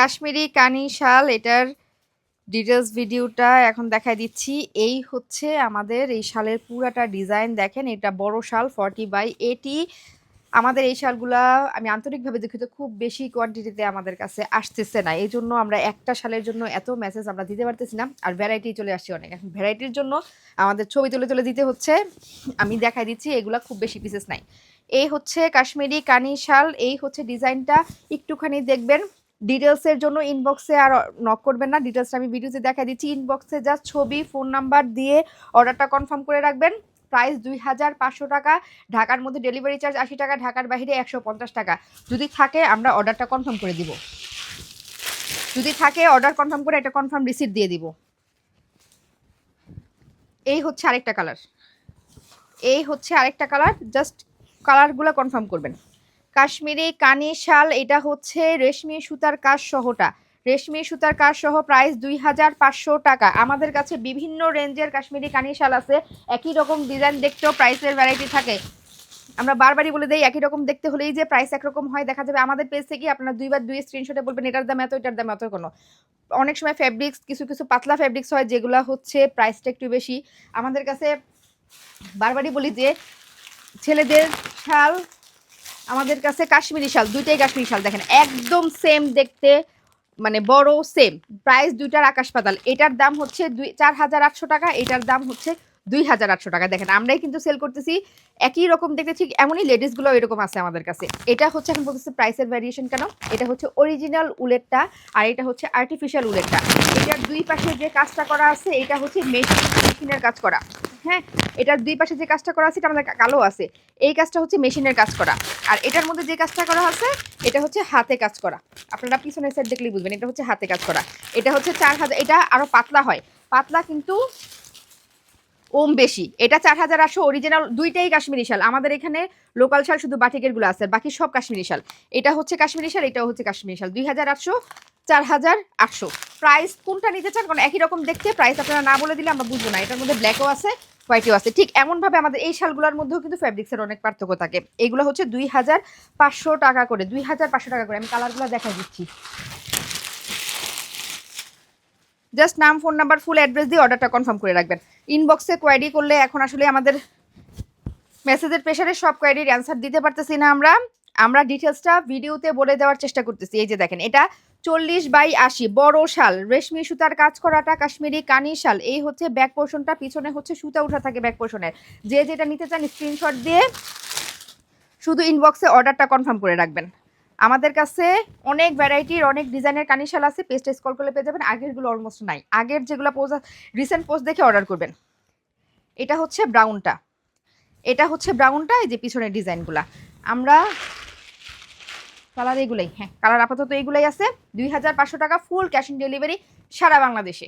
কাশ্মীরি কানি শাল, এটার ডিটেলস ভিডিওটা এখন দেখাই দিচ্ছি। এই হচ্ছে আমাদের এই শালের পুরাটা ডিজাইন দেখেন এটা বড় শাল ফর্টি বাই এটি আমাদের এই শালগুলা, আমি আন্তরিকভাবে দুঃখিত, খুব বেশি কোয়ান্টিটিতে আমাদের কাছে আসতেছে না। এই জন্য আমরা একটা শালের জন্য এত মেসেজ আমরা দিতে পারতেছি না। আর ভ্যারাইটি চলে আসছে অনেক। এখন ভ্যারাইটির জন্য আমাদের ছবি তুলে তুলে দিতে হচ্ছে। আমি দেখাই দিচ্ছি, এগুলা খুব বেশি পিসেস নাই। এই হচ্ছে কাশ্মীরি কানি শাল, এই হচ্ছে ডিজাইনটা একটুখানি দেখবেন। ডিটেলসের জন্য ইনবক্সে আর নক করবেন না। ডিটেলসটা আমি ভিডিওতে দেখা দিচ্ছি। ইনবক্সে জাস্ট ছবি ফোন নাম্বার দিয়ে অর্ডারটা কনফার্ম করে রাখবেন। প্রাইস দুই হাজার পাঁচশো টাকা। ঢাকার মধ্যে ডেলিভারি চার্জ আশি টাকা, ঢাকার বাইরে একশো পঞ্চাশ টাকা। যদি থাকে, আমরা অর্ডারটা কনফার্ম করে দিব। যদি থাকে অর্ডার কনফার্ম করে একটা কনফার্ম রিসিপ্ট দিয়ে দিব। এই হচ্ছে আরেকটা কালার এই হচ্ছে আরেকটা কালার জাস্ট কালারগুলো কনফার্ম করবেন। কাশ্মীরি কানি শাল, এটা হচ্ছে রেশমি সুতার কাজ সহটা। রেশমি সুতার কাজ সহ প্রাইস দুই হাজার পাঁচশো টাকা। আমাদের কাছে বিভিন্ন রেঞ্জের কাশ্মীরি কানি শাল আছে। একই রকম ডিজাইন দেখতেও প্রাইসের ভ্যারাইটি থাকে। আমরা বারবারই বলে দিই, একই রকম দেখতে হলেই যে প্রাইস একরকম হয়, দেখা যাবে আমাদের পেজ থেকে আপনারা দুইবার দুই স্ক্রিনশটে বলবেন, এটার দাম এত, এটার দাম এত কোনো। অনেক সময় ফ্যাব্রিক্স কিছু কিছু পাতলা ফ্যাব্রিক্স হয়, যেগুলো হচ্ছে প্রাইসটা একটু বেশি। আমাদের কাছে বারবারই বলি যে, ছেলেদের শাল আমাদের কাছে কাশ্মীরি শাল, দুইটাই কাশ্মীরি শাল, দেখেন, একদম সেম দেখতে মানে বড় সেম প্রাইস দুইটার আকাশ পাতাল। এটার দাম হচ্ছে দুই, চার হাজার আটশো টাকা, এটার দাম হচ্ছে দুই হাজার আটশো টাকা। দেখেন, আমরাই কিন্তু সেল করতেছি, একই রকম দেখতে, ঠিক এমনই লেডিসগুলো এরকম আছে আমাদের কাছে। এটা হচ্ছে, এখন বলতেছি প্রাইসের ভ্যারিয়েশন কেন? এটা হচ্ছে অরিজিনাল উলেটটা আর এটা হচ্ছে আর্টিফিশিয়াল উলেটটা এটার দুই পাশে যে কাজটা করা আছে, এটা হচ্ছে মেশিন মেশিনের কাজ করা। হ্যাঁ এটার দুই পাশে যে কাজটা করা আছে, এটা আমাদের কালো আছে। এই কাজটা হচ্ছে মেশিনের কাজ করা। আর এটার মধ্যে যে কাজটা করা আছে, এটা হচ্ছে হাতে কাজ করা। আপনারা পিছনের সাইড দেখলেই বুঝবেন, এটা হচ্ছে হাতে কাজ করা। এটা হচ্ছে চার হাজার, এটা আরও পাতলা হয়। পাতলা কিন্তু ওম বেশি। এটা চার হাজার আটশো অরিজিনাল দুইটাই কাশ্মীরি শাল। আমাদের এখানে লোকাল শাল শুধু বাটিকেরগুলো আছে, বাকি সব কাশ্মীরি শাল। এটা হচ্ছে কাশ্মীরি শাল, এটাও হচ্ছে কাশ্মীরি শাল। দুই হাজার আটশো চার হাজার আটশো। প্রাইস কোনটা নিতে চান? কারণ একই রকম দেখতে প্রাইস আপনারা না বলে দিলে আমরা বুঝব না। এটার মধ্যে ব্ল্যাকও আছে হোয়াইটও আছে। ঠিক এমনভাবে আমাদের এই শালগুলোর মধ্যেও কিন্তু ফ্যাব্রিক্সের অনেক পার্থক্য থাকে। এগুলো হচ্ছে দুই হাজার পাঁচশো টাকা করে, দুই হাজার পাঁচশো টাকা করে। আমি কালারগুলো দেখা দিচ্ছি। জাস্ট নাম ফোন নাম্বার ফুল অ্যাড্রেস দিয়ে অর্ডারটা কনফার্ম করে রাখবেন। ইনবক্সে কোয়ারি করলে এখন আসলে আমাদের মেসেজের প্রেশারে সব কোয়ারির অ্যান্সার দিতে পারতেছি না আমরা। আমরা ডিটেলসটা ভিডিওতে বলে দেওয়ার চেষ্টা করতেছি। এই যে দেখেন, এটা চল্লিশ বাই আশি, বড় শাল, রেশমি সুতার কাজ করাটা কাশ্মীরি কানি শাল, এই হচ্ছে ব্যাক পোর্শনটা, পিছনে হচ্ছে সুতা উঠা থাকে ব্যাক পোর্শনের। যে যেটা নিতে চান স্ক্রিনশট দিয়ে শুধু ইনবক্সে অর্ডারটা কনফার্ম করে রাখবেন। আমাদের কাছে অনেক ভ্যারাইটির অনেক ডিজাইনের কানিশাল আছে পেজটা স্কল করলে পেয়ে যাবেন, আগেরগুলো অলমোস্ট নাই। আগের যেগুলো পোজ রিসেন্ট পোস্ট দেখে অর্ডার করবেন। এটা হচ্ছে ব্রাউনটা এটা হচ্ছে ব্রাউনটা এই যে পিছনের ডিজাইনগুলা আমরা কালার এগুলাই হ্যাঁ কালার আপাতত এগুলাই আছে। দুই হাজার পাঁচশো টাকা ফুল ক্যাশ অন ডেলিভারি সারা বাংলাদেশে।